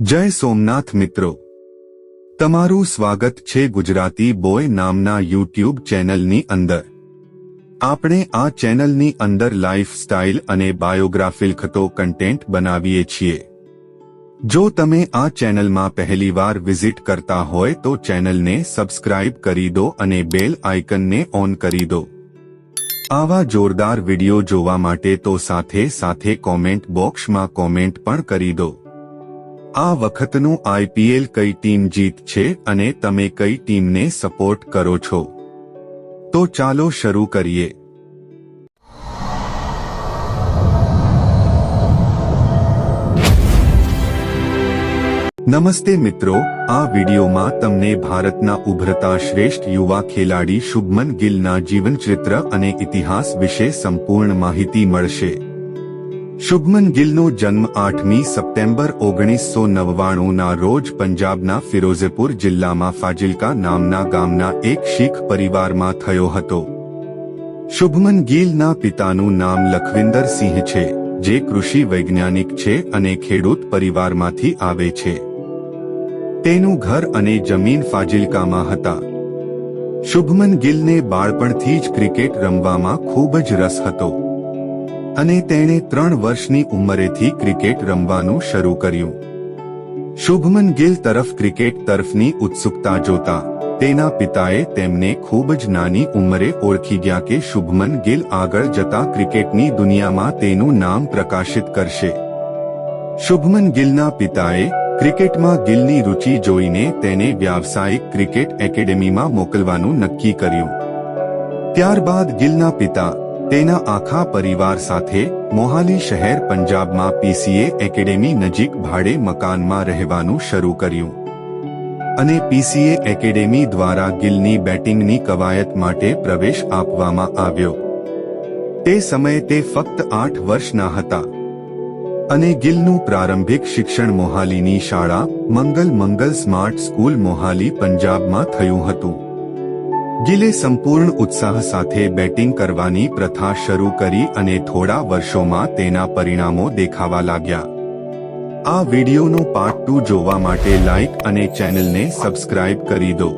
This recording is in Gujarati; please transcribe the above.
જય સોમનાથ મિત્રો. તમારું સ્વાગત છે ગુજરાતી બોય નામના યુટ્યુબ ચેનલની અંદર. આપણે આ ચેનલની અંદર લાઈફ સ્ટાઇલ અને બાયોગ્રાફી લખતો કન્ટેન્ટ બનાવીએ છીએ. જો તમે આ ચેનલમાં પહેલીવાર વિઝિટ કરતા હોય તો ચેનલને સબસ્ક્રાઇબ કરી દો અને બેલ આઇકનને ઓન કરી દો. આવા જોરદાર વિડિયો જોવા માટે તો સાથે સાથે કોમેન્ટ બોક્સમાં કોમેન્ટ પણ કરી દો. આ વખતનું આઈપીએલ કઈ ટીમ જીત છે અને તમે કઈ ટીમને સપોર્ટ કરો છો? તો ચાલો શરૂ કરીએ. નમસ્તે મિત્રો, આ વિડિયોમાં તમને ભારતના ઉભરતા શ્રેષ્ઠ યુવા ખેલાડી શુભમન ગિલના જીવનચરિત્ર અને ઇતિહાસ વિશે સંપૂર્ણ માહિતી મળશે. શુભમન ગિલનો જન્મ આઠમી સપ્ટેમ્બર ઓગણીસો નવ્વાણુંના રોજ પંજાબના ફિરોઝેપુર જિલ્લામાં ફાજિલકા નામના ગામના એક શીખ પરિવારમાં થયો હતો. શુભમન ગિલના પિતાનું નામ લખવિંદર સિંહ છે, જે કૃષિ વૈજ્ઞાનિક છે અને ખેડૂત પરિવારમાંથી આવે છે. તેનું ઘર અને જમીન ફાજિલકામાં હતા. શુભમન ગિલને બાળપણથી જ ક્રિકેટ રમવામાં ખૂબ જ રસ હતો. અને તેણે ત્રણ વર્ષની ઉંમરેથી ક્રિકેટ રમવાનું શરૂ કર્યું. શુભમન ગિલ તરફ ક્રિકેટ તરફની ઉત્સુકતા જોતા, તેના પિતાએ તેમને ખૂબ જ નાની ઉંમરે ઓળખી ગયા કે શુભમન ગિલ આગળ જતા ક્રિકેટની દુનિયામાં તેનું નામ પ્રકાશિત કરશે. શુભમન ગિલના પિતાએ ક્રિકેટમાં ગિલની રુચિ જોઈને તેને વ્યાવસાયિક ક્રિકેટ એકેડેમીમાં મોકલવાનું નક્કી કર્યું. ત્યારબાદ ગિલના પિતા તેના આખા પરિવાર સાથે મોહાલી શહેર પંજાબમાં પીસીએ એકેડેમી નજીક ભાડે મકાનમાં રહેવાનું શરૂ કર્યું. અને પીસીએ એકેડેમી દ્વારા ગિલની બેટિંગની કવાયત માટે પ્રવેશ આપવામાં આવ્યો. તે સમયે તે ફક્ત આઠ વર્ષના હતા. અને ગિલનું પ્રારંભિક શિક્ષણ મોહાલીની શાળા મંગલ મંગલ સ્માર્ટ સ્કૂલ મોહાલી પંજાબમાં થયું હતું. ગિલે સંપૂર્ણ ઉત્સાહ સાથે બેટિંગ કરવાની પ્રથા શરૂ કરી અને થોડા વર્ષોમાં તેના પરિણામો દેખાવા લાગ્યા. આ વિડીયોનો પાર્ટ ટુ જોવા માટે લાઇક અને ચેનલને સબસ્ક્રાઇબ કરી દો.